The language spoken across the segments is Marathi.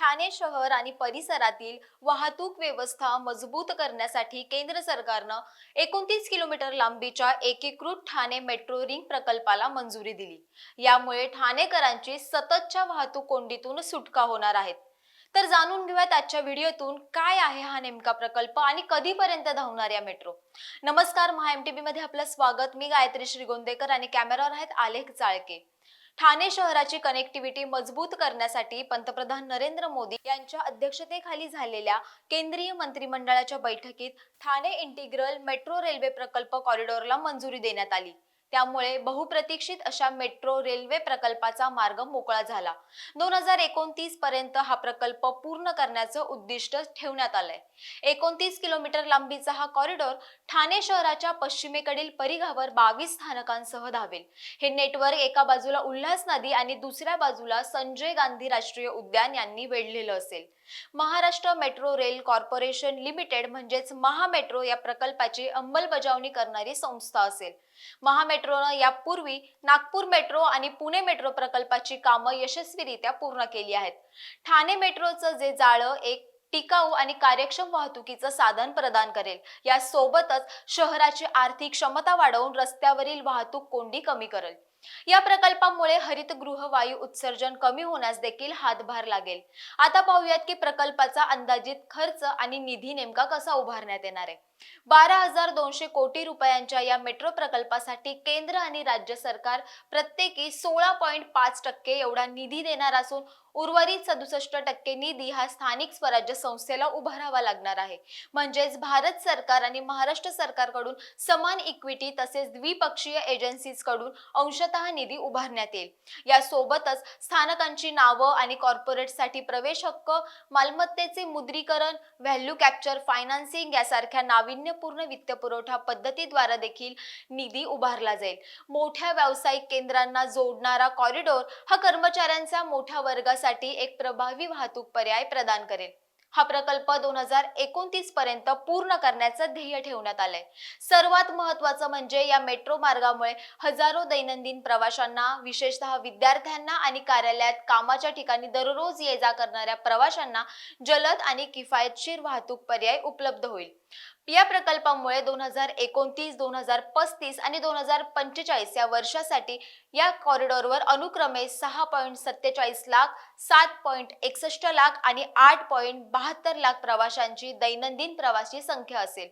ठाणे शहर आणि परिसरातील वाहतूक व्यवस्था मजबूत करण्यासाठी केंद्र सरकारनं एकोणतीस किलोमीटर लांबीच्या एकीकृत ठाणे मेट्रो रिंग प्रकल्पाला मंजुरी दिली. यामुळे ठाणेकरांची सततच्या वाहतूक कोंडीतून सुटका होणार आहेत तर जाणून घेऊयात आजच्या व्हिडिओतून काय आहे हा नेमका प्रकल्प आणि कधीपर्यंत धावणार या मेट्रो? नमस्कार महा एम टी मध्ये आपलं स्वागत. मी गायत्री श्रीगोंदेकर आणि कॅमेरावर आहेत आलेख चाळके ठाणे शहराची कनेक्टिव्हिटी मजबूत करण्यासाठी पंतप्रधान नरेंद्र मोदी यांच्या अध्यक्षतेखाली झालेल्या केंद्रीय मंत्रिमंडळाच्या बैठकीत ठाणे इंटिग्रल मेट्रो रेल्वे प्रकल्प कॉरिडॉरला मंजुरी देण्यात आली. त्यामुळे बहुप्रतीक्षित अशा मेट्रो रेल्वे प्रकल्पाचा मार्ग मोकळा झाला. दोन हजार एकोणतीस पर्यंत हा प्रकल्प पूर्ण करण्याचं उद्दिष्ट ठेवण्यात आलंय. एकोणतीस किलोमीटर लांबीचा हा कॉरिडॉर ठाणे शहराच्या पश्चिमेकडील परिघावर बावीस स्थानकांसह धावेल. हे नेटवर्क एका बाजूला उल्हास नदी आणि दुसऱ्या बाजूला संजय गांधी राष्ट्रीय उद्यान यांनी वेढलेलं असेल. Maharashtra metro rail corporation limited म्हणजेच महामेट्रो या प्रकल्पाची अंमलबजावणी करणारी संस्था असेल. मेट्रोनं यापूर्वी नागपूर मेट्रो आणि पुणे मेट्रो प्रकल्पाची कामं यशस्वीरित्या पूर्ण केली आहेत. ठाणे मेट्रोचं जे जाळं एक टिकाऊ आणि कार्यक्षम वाहतुकीचं साधन प्रदान करेल. या सोबतच शहराची आर्थिक क्षमता वाढवून रस्त्यावरील वाहतूक कोंडी कमी करेल. या प्रकल्पामुळे हरितगृह वायू उत्सर्जन कमी होण्यास देखील हातभार लागेल. आता पाहूयात की प्रकल्पाचा अंदाजित खर्च आणि निधी नेमका कसा उभारण्यात येणार आहे. बारा हजार दोनशे कोटी रुपयांच्या या मेट्रो प्रकल्पासाठी केंद्र आणि राज्य सरकार प्रत्येकी सोळा पॉईंट पाच टक्के एवढा निधी देणार असून उर्वरित सदुसष्ट टक्के निधी हा स्थानिक स्वराज्य संस्थेला उभारावा लागणार आहे. म्हणजेच भारत सरकार आणि महाराष्ट्र सरकारकडून समान इक्विटी तसेच द्विपक्षीय एजन्सीजकडून अंशतः निधी उभारण्यात येईल. यासोबतच स्थानकांची नावं आणि कॉर्पोरेटसाठी प्रवेश हक्क मालमत्तेचे मुद्रीकरण व्हॅल्यू कॅप्चर फायनान्सिंग यासारख्या नाविन्यपूर्ण वित्तपुरवठा पद्धतीद्वारा देखील निधी उभारला जाईल. मोठ्या व्यावसायिक केंद्रांना जोडणारा कॉरिडॉर हा कर्मचाऱ्यांचा मोठ्या वर्गासाठी एक प्रभावी वाहतूक पर्याय प्रदान करेल. हा प्रकल्प दोन हजार एकोणतीस पर्यंत पूर्ण करण्याचं ध्येय ठेवण्यात आलंय. सर्वात महत्वाचं म्हणजे या मेट्रो मार्गामुळे हजारो दैनंदिन प्रवाशांना विशेषतः विद्यार्थ्यांना आणि कार्यालयात कामाच्या ठिकाणी दररोज ये जा करणाऱ्या प्रवाशांना जलद आणि किफायतशीर वाहतूक पर्याय उपलब्ध होईल. या प्रकल्पामुळे दोन हजार एकोणतीस दोन हजार पस्तीस आणि दोन हजार पंचेचाळीस या वर्षासाठी या कॉरिडॉरवर अनुक्रमे सहा पॉईंट सत्तेचाळीस लाख सात पॉईंट एकसष्ट लाख आणि आठ पॉईंट बहात्तर लाख प्रवाशांची दैनंदिन प्रवासी संख्या असेल.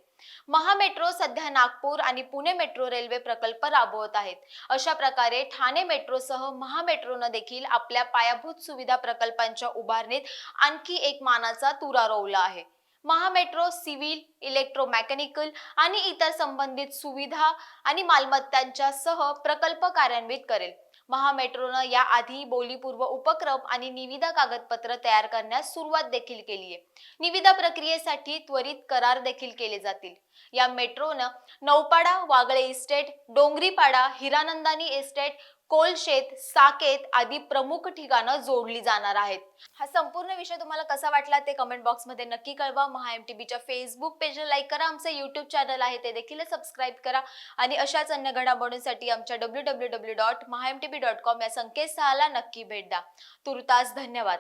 महामेट्रो सध्या नागपूर आणि पुणे मेट्रो रेल्वे प्रकल्प राबवत आहेत. अशा प्रकारे ठाणे मेट्रोसह महामेट्रोनं देखील आपल्या पायाभूत सुविधा प्रकल्पांच्या उभारणीत आणखी एक मानाचा तुरा रोवला आहे. महामेट्रो सिव्हिल इलेक्ट्रोमेकॅनिकल आणि इतर संबंधित सुविधा आणि मालमत्तांच्या सह प्रकल्प कार्यान्वित करेल. महामेट्रोनं याआधी बोलीपूर्व उपक्रम आणि निविदा कागदपत्र तयार करण्यास सुरुवात देखील केली आहे निविदा प्रक्रियेसाठी त्वरित करार देखील केले जातील. या मेट्रोनं नौपाडा वागळे इस्टेट डोंगरीपाडा हिरानंदानी इस्टेट कोलशेत साकेत आदी प्रमुख ठिकाणं जोडली जाणार आहेत. हा संपूर्ण विषय तुम्हाला कसा वाटला ते कमेंट बॉक्समध्ये नक्की कळवा. महा एम टी बीच्या फेसबुक पेजला लाईक करा. आमचं यूट्यूब चॅनल आहे ते देखील सबस्क्राईब करा. आणि अशाच अन्य घडामोडींसाठी आमच्या W W W dot Maha M T B dot com या संकेतस्थळाला नक्की भेट द्या. तुर्तास धन्यवाद.